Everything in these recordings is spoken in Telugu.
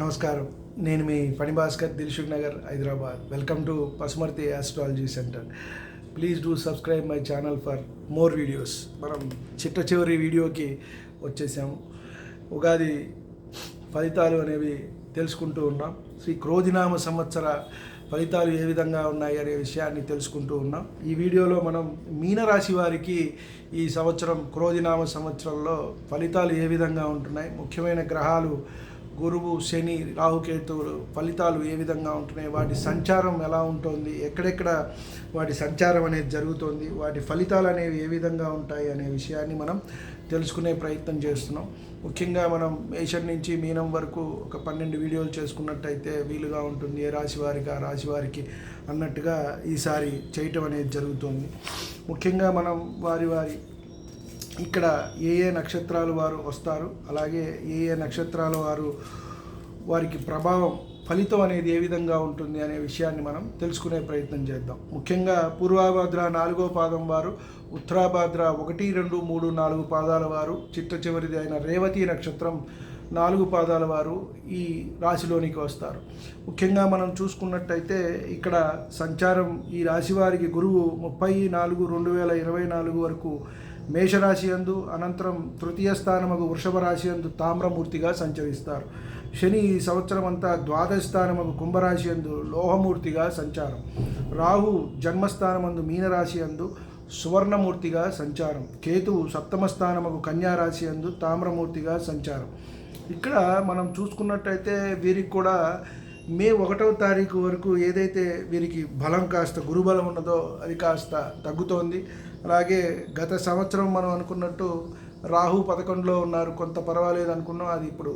నమస్కారం. నేను మీ పని Bhaskar Dilsukhnagar Hyderabad. Welcome to Pasumarthi astrology centre please do subscribe my channel for more videos మనం చిట్ట చివరి వీడియోకి వచ్చేసాము. ఉగాది ఫలితాలు అనేవి తెలుసుకుంటూ ఉన్నాం. శ్రీ క్రోధినామ సంవత్సర ఫలితాలు ఏ విధంగా ఉన్నాయి అనే విషయాన్ని తెలుసుకుంటూ ఉన్నాం. ఈ వీడియోలో మనం మీనరాశి వారికి ఈ సంవత్సరం క్రోధినామ సంవత్సరంలో ఫలితాలు ఏ విధంగా ఉంటున్నాయి ముఖ్యమైన గ్రహాలు గురువు శని రాహుకేతువులు ఫలితాలు ఏ విధంగా ఉంటున్నాయి? వాటి సంచారం ఎలా ఉంటుంది? ఎక్కడెక్కడ వాటి సంచారం అనేది జరుగుతుంది? వాటి ఫలితాలు అనేవి ఏ విధంగా ఉంటాయి అనే విషయాన్ని మనం తెలుసుకునే ప్రయత్నం చేస్తున్నాం. ముఖ్యంగా మనం మేషం నుంచి మీనం వరకు ఒక పన్నెండు వీడియోలు చేసుకున్నట్టయితే వీలుగా ఉంటుంది. ఏ రాశి వారికి ఆ రాశి వారికి అన్నట్టుగా ఈసారి చేయటం అనేది జరుగుతుంది. ముఖ్యంగా మనం వారి వారి ఇక్కడ ఏ ఏ నక్షత్రాలు వారు వస్తారు అలాగే ఏ ఏ నక్షత్రాల వారు వారికి ప్రభావం ఫలితం అనేది ఏ విధంగా ఉంటుంది అనే విషయాన్ని మనం తెలుసుకునే ప్రయత్నం చేద్దాం. ముఖ్యంగా పూర్వాభాద్ర నాలుగో పాదం వారు ఉత్తరాభాద్ర ఒకటి రెండు మూడు నాలుగు పాదాల వారు చిట్ట చివరిది అయిన రేవతి నక్షత్రం నాలుగు పాదాల వారు ఈ రాశిలోనికి వస్తారు. ముఖ్యంగా మనం చూసుకున్నట్టయితే ఇక్కడ సంచారం ఈ రాశి వారికి గురువు ముప్పై నాలుగు రెండు వేల ఇరవై నాలుగు వరకు మేషరాశి అందు అనంతరం తృతీయ స్థానముకు వృషభ రాశి అందు తామ్రమూర్తిగా సంచరిస్తారు. శని ఈ సంవత్సరం అంతా ద్వాదశ స్థానముకు కుంభరాశి అందు లోహమూర్తిగా సంచారం. రాహు జన్మస్థానమందు మీనరాశి అందు సువర్ణమూర్తిగా సంచారం. కేతువు సప్తమ స్థానముకు కన్యారాశి అందు తామ్రమూర్తిగా సంచారం. ఇక్కడ మనం చూసుకున్నట్టయితే వీరికి కూడా మే ఒకటవ తారీఖు వరకు ఏదైతే వీరికి బలం కాస్త గురుబలం ఉన్నదో అది కాస్త తగ్గుతోంది. అలాగే గత సంవత్సరం మనం అనుకున్నట్టు రాహు పదకొండులో ఉన్నారు కొంత పర్వాలేదు అనుకున్నాం అది ఇప్పుడు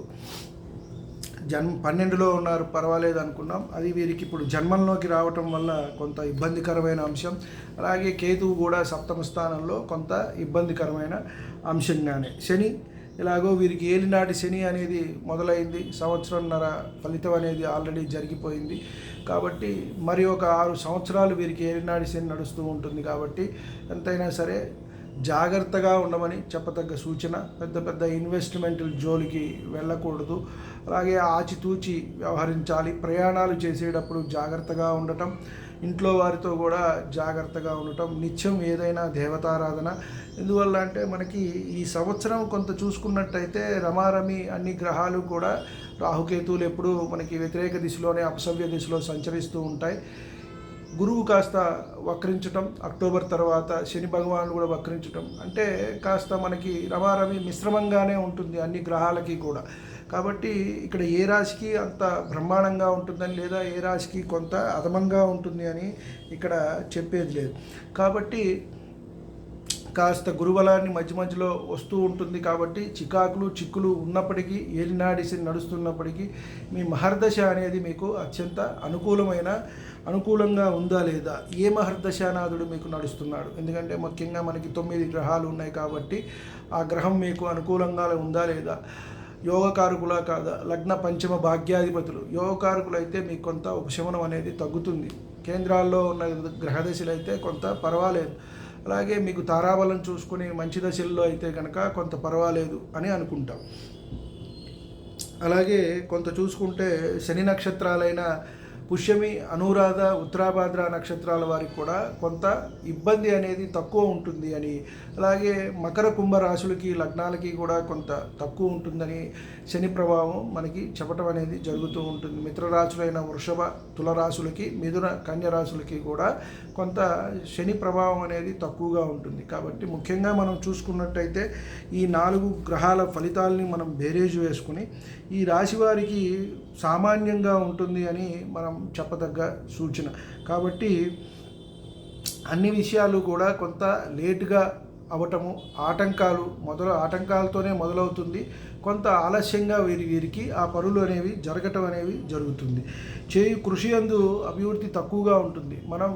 జన్మ పన్నెండులో ఉన్నారు పర్వాలేదు అనుకున్నాం. అది వీరికి ఇప్పుడు జన్మంలోకి రావటం వల్ల కొంత ఇబ్బందికరమైన అంశం. అలాగే కేతువు కూడా సప్తమ స్థానంలో కొంత ఇబ్బందికరమైన అంశంగానే శని ఇలాగో వీరికి ఏలినాటి శని అనేది మొదలైంది. సంవత్సరంన్నర ఫలితం అనేది ఆల్రెడీ జరిగిపోయింది. కాబట్టి మరి ఒక ఆరు సంవత్సరాలు వీరికి ఏలినాటి శని నడుస్తూ ఉంటుంది కాబట్టి ఎంతైనా సరే జాగ్రత్తగా ఉండమని చెప్పదగ్గ సూచన. పెద్ద పెద్ద ఇన్వెస్ట్మెంట్ జోలికి వెళ్ళకూడదు. అలాగే ఆచితూచి వ్యవహరించాలి. ప్రయాణాలు చేసేటప్పుడు జాగ్రత్తగా ఉండటం. ఇంట్లో వారితో కూడా జాగ్రత్తగా ఉండటం. నిత్యం ఏదైనా దేవతారాధన. ఎందువల్ల అంటే మనకి ఈ సంవత్సరం కొంత చూసుకున్నట్టయితే రమారమి అన్ని గ్రహాలు కూడా రాహుకేతువులు ఎప్పుడూ మనకి వ్యతిరేక దిశలోనే అపసవ్య దిశలో సంచరిస్తూ ఉంటాయి. గురువు కాస్త వక్రించటం అక్టోబర్ తర్వాత శని భగవానుడు కూడా వక్రించటం. అంటే కాస్త మనకి రమారమి మిశ్రమంగానే ఉంటుంది అన్ని గ్రహాలకి కూడా. కాబట్టి ఇక్కడ ఏ రాశికి అంత బ్రహ్మాండంగా ఉంటుందని లేదా ఏ రాశికి కొంత అధమంగా ఉంటుంది అని ఇక్కడ చెప్పేది లేదు. కాబట్టి కాస్త గురుబలాన్ని మధ్య మధ్యలో వస్తూ ఉంటుంది కాబట్టి చికాకులు చిక్కులు ఉన్నప్పటికీ ఏలినాడిసి నడుస్తున్నప్పటికీ మీ మహర్దశ అనేది మీకు అత్యంత అనుకూలమైన అనుకూలంగా ఉందా లేదా? ఏ మహర్దశానాథుడు మీకు నడుస్తున్నాడు? ఎందుకంటే ముఖ్యంగా మనకి తొమ్మిది గ్రహాలు ఉన్నాయి కాబట్టి ఆ గ్రహం మీకు అనుకూలంగా ఉందా లేదా? యోగకారకుల కాదా? లగ్న పంచమ భాగ్యాధిపతులు. యోగకారకులు అయితే మీకు కొంత ఉపశమనం అనేది తగ్గుతుంది. కేంద్రాల్లో ఉన్న గ్రహదశలు అయితే కొంత పర్వాలేదు. అలాగే మీకు తారాబలం చూసుకుని మంచి దశల్లో అయితే కనుక కొంత పర్వాలేదు అని అనుకుంటాం. అలాగే కొంత చూసుకుంటే శని నక్షత్రాలైన పుష్యమి అనురాధ ఉత్తరాభాద్ర నక్షత్రాల వారికి కూడా కొంత ఇబ్బంది అనేది తక్కువ ఉంటుంది అని. అలాగే మకర కుంభ రాశులకి లగ్నాలకి కూడా కొంత తక్కువ ఉంటుందని శని ప్రభావం మనకి చెప్పటం అనేది జరుగుతూ ఉంటుంది. మిత్రరాశులైన వృషభ తులరాశులకి మిథున కన్య రాశులకి కూడా కొంత శని ప్రభావం అనేది తక్కువగా ఉంటుంది. కాబట్టి ముఖ్యంగా మనం చూసుకున్నట్టయితే ఈ నాలుగు గ్రహాల ఫలితాలని మనం బేరేజ్ వేసుకుని ఈ రాశి వారికి సామాన్యంగా ఉంటుంది అని మనం చెప్పదగ్గ సూచన. కాబట్టి అన్ని విషయాలు కూడా కొంత లేటుగా అవటము ఆటంకాలు మొదలు ఆటంకాలతోనే మొదలవుతుంది. కొంత ఆలస్యంగా వీరి వీరికి ఆ పనులు అనేవి జరగటం అనేవి జరుగుతుంది. చేయు కృషి అందు అభివృద్ధి తక్కువగా ఉంటుంది. మనం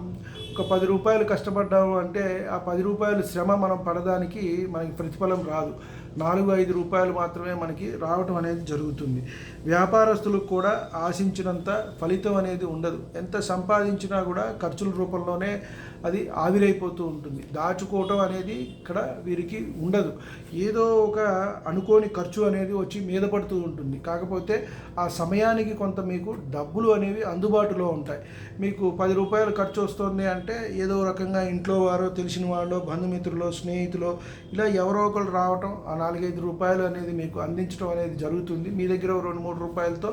ఒక పది రూపాయలు కష్టపడ్డాము అంటే ఆ పది రూపాయలు శ్రమ మనం పడడానికి మనకి ప్రతిఫలం రాదు. నాలుగు ఐదు రూపాయలు మాత్రమే మనకి రావటం అనేది జరుగుతుంది. వ్యాపారస్తులకు కూడా ఆశించినంత ఫలితం అనేది ఉండదు. ఎంత సంపాదించినా కూడా ఖర్చుల రూపంలోనే అది ఆవిరైపోతూ ఉంటుంది. దాచుకోవటం అనేది ఇక్కడ వీరికి ఉండదు. ఏదో ఒక అనుకోని ఖర్చు అనేది వచ్చి మీద పడుతూ ఉంటుంది. కాకపోతే ఆ సమయానికి కొంత మీకు డబ్బులు అనేవి అందుబాటులో ఉంటాయి. మీకు పది రూపాయలు ఖర్చు వస్తుంది అంటే ఏదో రకంగా ఇంట్లో వారో తెలిసిన వాళ్ళు బంధుమిత్రులు స్నేహితులు ఇలా ఎవరో ఒకరు రావటం నాలుగైదు రూపాయలు అనేది మీకు అందించడం అనేది జరుగుతుంది. మీ దగ్గర రెండు మూడు రూపాయలతో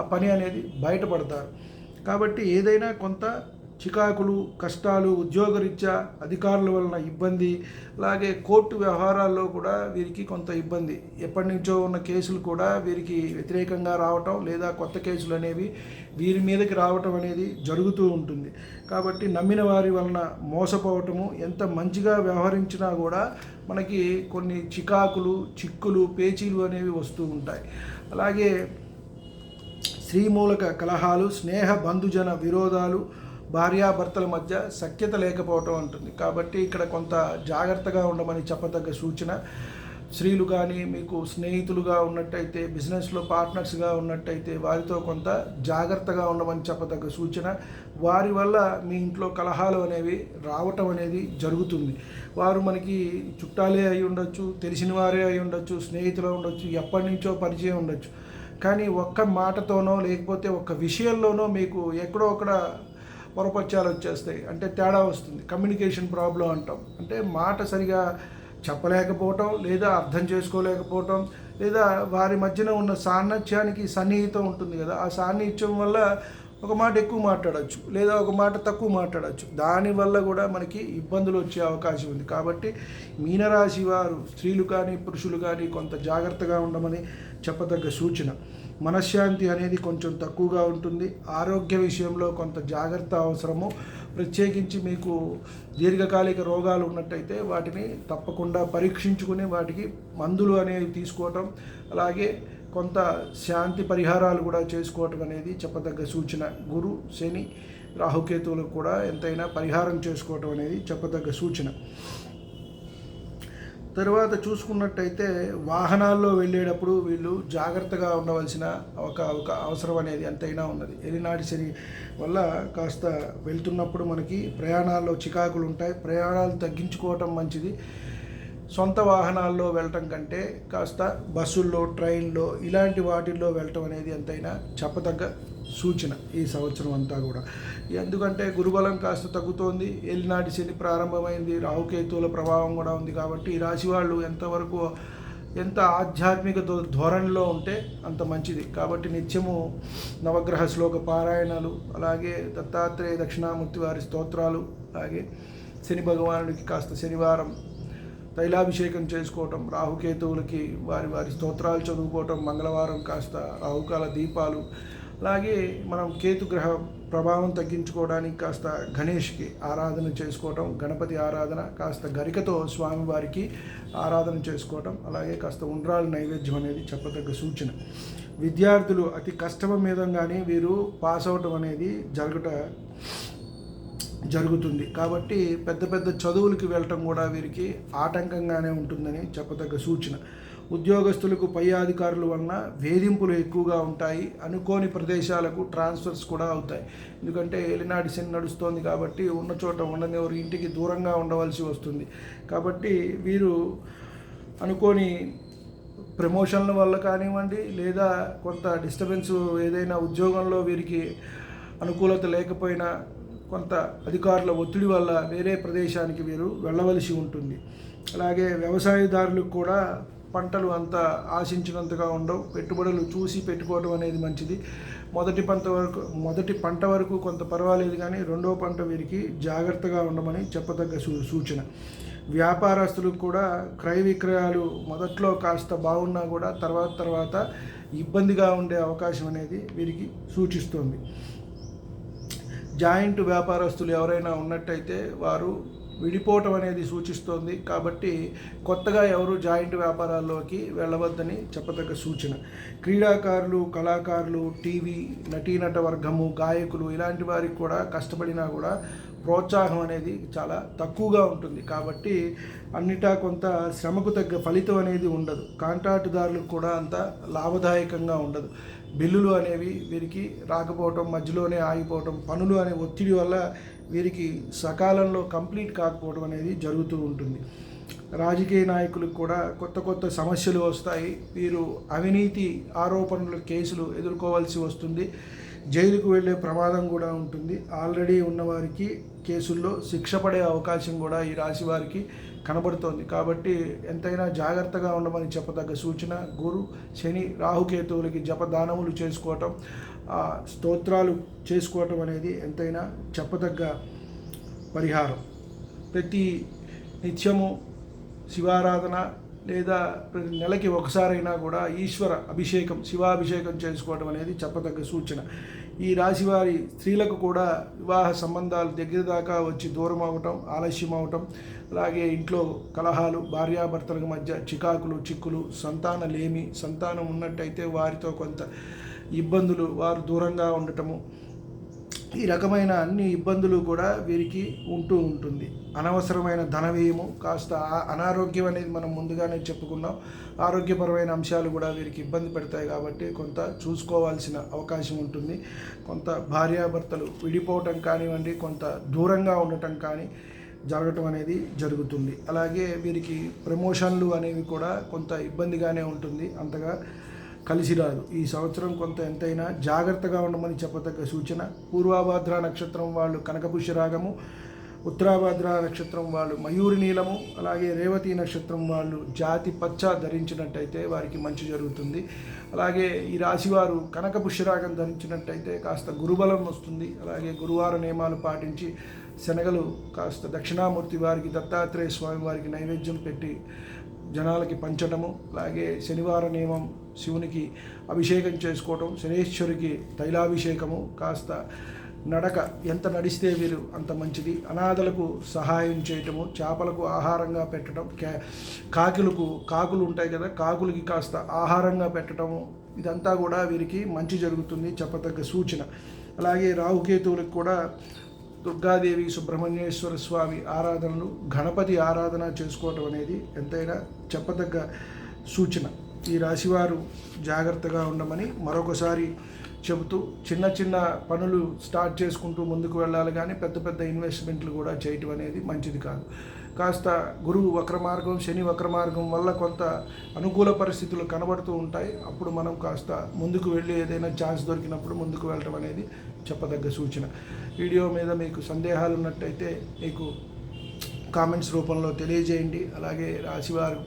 ఆ పని అనేది బయటపడతారు. కాబట్టి ఏదైనా కొంత చికాకులు కష్టాలు ఉద్యోగరీత్యా అధికారుల వలన ఇబ్బంది అలాగే కోర్టు వ్యవహారాల్లో కూడా వీరికి కొంత ఇబ్బంది. ఎప్పటి నుంచో ఉన్న కేసులు కూడా వీరికి వ్యతిరేకంగా రావటం లేదా కొత్త కేసులు అనేవి వీరి మీదకి రావటం అనేది జరుగుతూ ఉంటుంది. కాబట్టి నమ్మిన వారి వలన మోసపోవటము ఎంత మంచిగా వ్యవహరించినా కూడా మనకి కొన్ని చికాకులు చిక్కులు పేచీలు అనేవి వస్తూ ఉంటాయి. అలాగే శ్రీమూలక కలహాలు స్నేహ బంధుజన విరోధాలు భార్యాభర్తల మధ్య సఖ్యత లేకపోవటం ఉంటుంది కాబట్టి ఇక్కడ కొంత జాగ్రత్తగా ఉండమని చెప్పదగ్గ సూచన. స్త్రీలు కానీ మీకు స్నేహితులుగా ఉన్నట్టయితే బిజినెస్లో పార్ట్నర్స్గా ఉన్నట్టయితే వారితో కొంత జాగ్రత్తగా ఉండమని చెప్పదగ్గ సూచన. వారి వల్ల మీ ఇంట్లో కలహాలు అనేవి రావటం అనేది జరుగుతుంది. వారు మనకి చుట్టాలే అయి ఉండొచ్చు తెలిసిన వారే అయి ఉండొచ్చు స్నేహితులు ఉండొచ్చు ఎప్పటి నుంచో పరిచయం ఉండొచ్చు. కానీ ఒక్క మాటతోనో లేకపోతే ఒక్క విషయంలోనో మీకు ఎక్కడో ఒకడ పొరపచ్చాలు వచ్చేస్తాయి. అంటే తేడా వస్తుంది. కమ్యూనికేషన్ ప్రాబ్లం అంటాం. అంటే మాట సరిగా చెప్పలేకపోవటం లేదా అర్థం చేసుకోలేకపోవటం లేదా వారి మధ్యన ఉన్న సాన్నిధ్యానికి సన్నిహితం ఉంటుంది కదా. ఆ సాన్నిహిత్యం వల్ల ఒక మాట ఎక్కువ మాట్లాడచ్చు లేదా ఒక మాట తక్కువ మాట్లాడచ్చు. దానివల్ల కూడా మనకి ఇబ్బందులు వచ్చే అవకాశం ఉంది. కాబట్టి మీనరాశి వారు స్త్రీలు కానీ పురుషులు కానీ కొంత జాగ్రత్తగా ఉండమని చెప్పదగ్గ సూచన. మనశ్శాంతి అనేది కొంచెం తక్కువగా ఉంటుంది. ఆరోగ్య విషయంలో కొంత జాగ్రత్త అవసరము. ప్రత్యేకించి మీకు దీర్ఘకాలిక రోగాలు ఉన్నట్టయితే వాటిని తప్పకుండా పరీక్షించుకుని వాటికి మందులు అనేవి తీసుకోవటం అలాగే కొంత శాంతి పరిహారాలు కూడా చేసుకోవటం అనేది చెప్పదగ్గ సూచన. గురు శని రాహుకేతువులకు కూడా ఎంతైనా పరిహారం చేసుకోవటం అనేది చెప్పదగ్గ సూచన. తర్వాత చూసుకున్నట్టయితే వాహనాల్లో వెళ్ళేటప్పుడు వీళ్ళు జాగ్రత్తగా ఉండవలసిన ఒక ఒక అవసరం అనేది ఎంతైనా ఉన్నది. ఎలినాటి శని వల్ల కాస్త వెళ్తున్నప్పుడు మనకి ప్రయాణాల్లో చికాకులు ఉంటాయి. ప్రయాణాలు తగ్గించుకోవటం మంచిది. సొంత వాహనాల్లో వెళ్ళటం కంటే కాస్త బస్సుల్లో ట్రైన్లో ఇలాంటి వాటిల్లో వెళ్ళటం అనేది ఎంతైనా చెప్పదగ్గ సూచన ఈ సంవత్సరం అంతా కూడా. ఎందుకంటే గురుబలం కాస్త తగ్గుతోంది. ఎల్లినాటి శని ప్రారంభమైంది. రాహుకేతువుల ప్రభావం కూడా ఉంది కాబట్టి ఈ రాశి వాళ్ళు ఎంతవరకు ఎంత ఆధ్యాత్మిక ధోరణిలో ఉంటే అంత మంచిది. కాబట్టి నిత్యము నవగ్రహ శ్లోక పారాయణాలు అలాగే దత్తాత్రేయ దక్షిణామూర్తి వారి స్తోత్రాలు అలాగే శని భగవానుడికి కాస్త శనివారం తైలాభిషేకం చేసుకోవటం రాహుకేతువులకి వారి వారి స్తోత్రాలు చదువుకోవటం మంగళవారం కాస్త రాహుకాల దీపాలు అలాగే మనం కేతుగ్రహ ప్రభావం తగ్గించుకోవడానికి కాస్త గణేష్కి ఆరాధన చేసుకోవటం గణపతి ఆరాధన కాస్త గరికతో స్వామివారికి ఆరాధన చేసుకోవటం అలాగే కాస్త ఉండ్రాల నైవేద్యం అనేది చెప్పదగ్గ సూచన. విద్యార్థులు అతి కష్టం మీదంగానే వీరు పాస్ అవటం అనేది జరగట జరుగుతుంది. కాబట్టి పెద్ద పెద్ద చదువులకి వెళ్ళటం కూడా వీరికి ఆటంకంగానే ఉంటుందని చెప్పదగ్గ సూచన. ఉద్యోగస్తులకు పై అధికారుల వలన వేధింపులు ఎక్కువగా ఉంటాయి. అనుకోని ప్రదేశాలకు ట్రాన్స్ఫర్స్ కూడా అవుతాయి. ఎందుకంటే ఏలినాటి శని నడుస్తోంది కాబట్టి ఉన్న చోట ఉండనివారు ఇంటికి దూరంగా ఉండవలసి వస్తుంది. కాబట్టి వీరు అనుకోని ప్రమోషన్ల వల్ల కానివ్వండి లేదా కొంత డిస్టర్బెన్స్ ఏదైనా ఉద్యోగంలో వీరికి అనుకూలత లేకపోయినా కొంత అధికారుల ఒత్తిడి వల్ల వేరే ప్రదేశానికి వీరు వెళ్ళవలసి ఉంటుంది. అలాగే వ్యవసాయదారులకు కూడా పంటలు అంత ఆశించినంతగా ఉండవు. పెట్టుబడులు చూసి పెట్టుకోవడం అనేది మంచిది. మొదటి పంట వరకు మొదటి పంట వరకు కొంత పర్వాలేదు కానీ రెండవ పంట వీరికి జాగ్రత్తగా ఉండమని చెప్పదగ్గ సూ సూచన. వ్యాపారస్తులకు కూడా క్రయ విక్రయాలు మొదట్లో కాస్త బాగున్నా కూడా తర్వాత తర్వాత ఇబ్బందిగా ఉండే అవకాశం అనేది వీరికి సూచిస్తుంది. జాయింట్ వ్యాపారస్తులు ఎవరైనా ఉన్నట్టయితే వారు విడిపోవటం అనేది సూచిస్తోంది. కాబట్టి కొత్తగా ఎవరు జాయింట్ వ్యాపారాల్లోకి వెళ్ళవద్దని చెప్పదగ్గ సూచన. క్రీడాకారులు కళాకారులు టీవీ నటీనట వర్గము గాయకులు ఇలాంటి వారికి కూడా కష్టపడినా కూడా ప్రోత్సాహం అనేది చాలా తక్కువగా ఉంటుంది. కాబట్టి అన్నిటా కొంత శ్రమకు తగ్గ ఫలితం అనేది ఉండదు. కాంట్రాక్టుదారులకు కూడా అంత లాభదాయకంగా ఉండదు. బిల్లులు అనేవి వీరికి రాకపోవటం మధ్యలోనే ఆగిపోవటం పనులు అనే ఒత్తిడి వల్ల వీరికి సకాలంలో కంప్లీట్ కాకపోవడం అనేది జరుగుతూ ఉంటుంది. రాజకీయ నాయకులకు కూడా కొత్త కొత్త సమస్యలు వస్తాయి. వీరు అవినీతి ఆరోపణలు కేసులు ఎదుర్కోవాల్సి వస్తుంది. జైలుకు వెళ్ళే ప్రమాదం కూడా ఉంటుంది. ఆల్రెడీ ఉన్నవారికి కేసుల్లో శిక్ష పడే అవకాశం కూడా ఈ రాశి వారికి కనబడుతోంది. కాబట్టి ఎంతైనా జాగ్రత్తగా ఉండమని చెప్పదగ్గ సూచన గురు శని రాహుకేతువులకి జపదానములు చేసుకోవటం ఆ స్తోత్రాలు చేసుకోవటం అనేది ఎంతైనా చెప్పదగ్గ పరిహారం. ప్రతి నిత్యము శివారాధన లేదా ప్రతి నెలకి ఒకసారైనా కూడా ఈశ్వర అభిషేకం శివాభిషేకం చేసుకోవడం అనేది చెప్పదగ్గ సూచన. ఈ రాశి వారి స్త్రీలకు కూడా వివాహ సంబంధాలు దగ్గర దాకా వచ్చి దూరం అవటం ఆలస్యం అవటం అలాగే ఇంట్లో కలహాలు భార్యాభర్తలకు మధ్య చికాకులు చిక్కులు సంతానం లేమి సంతానం ఉన్నట్టయితే వారితో కొంత ఇబ్బందులు వారు దూరంగా ఉండటము ఈ రకమైన అన్ని ఇబ్బందులు కూడా వీరికి ఉంటూ ఉంటుంది. అనవసరమైన ధన వ్యయము కాస్త ఆ- అనారోగ్యం అనేది మనం ముందుగానే చెప్పుకున్నాం. ఆరోగ్యపరమైన అంశాలు కూడా వీరికి ఇబ్బంది పెడతాయి కాబట్టి కొంత చూసుకోవాల్సిన అవకాశం ఉంటుంది. కొంత భార్యాభర్తలు విడిపోవటం కానివ్వండి కొంత దూరంగా ఉండటం కానీ జరగటం అనేది జరుగుతుంది. అలాగే వీరికి ప్రమోషన్లు అనేవి కూడా కొంత ఇబ్బందిగానే ఉంటుంది. అంతగా కలిసి రాదు ఈ సంవత్సరం కొంత ఎంతైనా జాగ్రత్తగా ఉండమని చెప్పదగ్గ సూచన. పూర్వాభాద్ర నక్షత్రం వాళ్ళు కనకపుష్య రాగము ఉత్తరాభాద్ర నక్షత్రం వాళ్ళు మయూరి నీలము అలాగే రేవతి నక్షత్రం వాళ్ళు జాతి పచ్చ ధరించినట్టయితే వారికి మంచి జరుగుతుంది. అలాగే ఈ రాశివారు కనక పుష్యరాగం ధరించినట్టయితే కాస్త గురుబలం వస్తుంది. అలాగే గురువార నియమాలు పాటించి శనగలు కాస్త దక్షిణామూర్తి వారికి దత్తాత్రేయ స్వామి వారికి నైవేద్యం పెట్టి జనాలకి పంచడము అలాగే శనివార నియమం శివునికి అభిషేకం చేసుకోవటం శనేశ్వరికి తైలాభిషేకము కాస్త నడక ఎంత నడిస్తే వీరు అంత మంచిది. అనాథలకు సహాయం చేయటము చేపలకు ఆహారంగా పెట్టడం కా- కాకులకు కాకులు ఉంటాయి కదా కాకులకి కాస్త ఆహారంగా పెట్టడము ఇదంతా కూడా వీరికి మంచి జరుగుతుంది చెప్పదగ్గ సూచన. అలాగే రాహుకేతువులకు కూడా దుర్గాదేవి సుబ్రహ్మణ్యేశ్వర స్వామి ఆరాధనలు గణపతి ఆరాధన చేసుకోవటం అనేది ఎంతైనా చెప్పదగ్గ సూచన. ఈ రాశివారు జాగ్రత్తగా ఉండమని మరొకసారి చెబుతూ చిన్న చిన్న పనులు స్టార్ట్ చేసుకుంటూ ముందుకు వెళ్ళాలి కానీ పెద్ద పెద్ద ఇన్వెస్ట్మెంట్లు కూడా చేయటం అనేది మంచిది కాదు. కాస్త గురువు వక్రమార్గం శని వక్రమార్గం వల్ల కొంత అనుకూల పరిస్థితులు కనబడుతూ ఉంటాయి. అప్పుడు మనం కాస్త ముందుకు వెళ్ళి ఏదైనా ఛాన్స్ దొరికినప్పుడు ముందుకు వెళ్ళటం అనేది చెప్పదగ్గ సూచన. వీడియో మీద మీకు సందేహాలు ఉన్నట్టయితే మీకు కామెంట్స్ రూపంలో తెలియజేయండి. అలాగే రాశివారు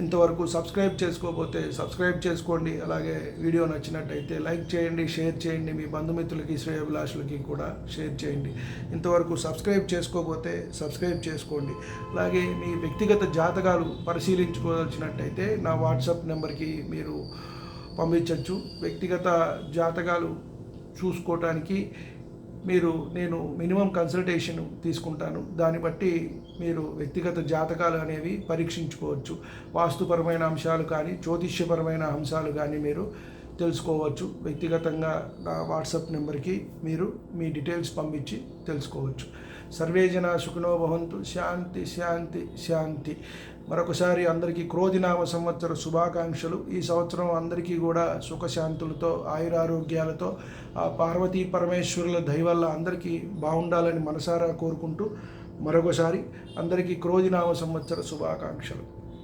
ఇంతవరకు సబ్స్క్రైబ్ చేసుకోకపోతే సబ్స్క్రైబ్ చేసుకోండి. అలాగే వీడియో నచ్చినట్టయితే లైక్ చేయండి షేర్ చేయండి. మీ బంధుమిత్రులకి శ్రేయభిలాషులకి కూడా షేర్ చేయండి. ఇంతవరకు సబ్స్క్రైబ్ చేసుకోకపోతే సబ్స్క్రైబ్ చేసుకోండి. అలాగే మీ వ్యక్తిగత జాతకాలు పరిశీలించుకోవాల్సినట్టయితే నా వాట్సాప్ నెంబర్కి మీరు పంపించవచ్చు వ్యక్తిగత జాతకాలు చూసుకోవటానికి మీరు నేను మినిమం కన్సల్టేషన్ తీసుకుంటాను. దాన్ని బట్టి మీరు వ్యక్తిగత జాతకాలు అనేవి పరీక్షించుకోవచ్చు. వాస్తుపరమైన అంశాలు కానీ జ్యోతిష్యపరమైన అంశాలు కానీ మీరు తెలుసుకోవచ్చు. వ్యక్తిగతంగా నా వాట్సాప్ నెంబర్కి మీరు మీ డీటెయిల్స్ పంపించి తెలుసుకోవచ్చు. సర్వే జన భవంతు. శాంతి శాంతి శాంతి. మరొకసారి అందరికీ క్రోధినామ సంవత్సర శుభాకాంక్షలు. ఈ సంవత్సరం అందరికీ కూడా సుఖశాంతులతో ఆయురారోగ్యాలతో ఆ పార్వతీ పరమేశ్వరుల దయవల్ల అందరికీ బాగుండాలని మనసారా కోరుకుంటూ మరొకసారి అందరికీ క్రోధినామ సంవత్సర శుభాకాంక్షలు.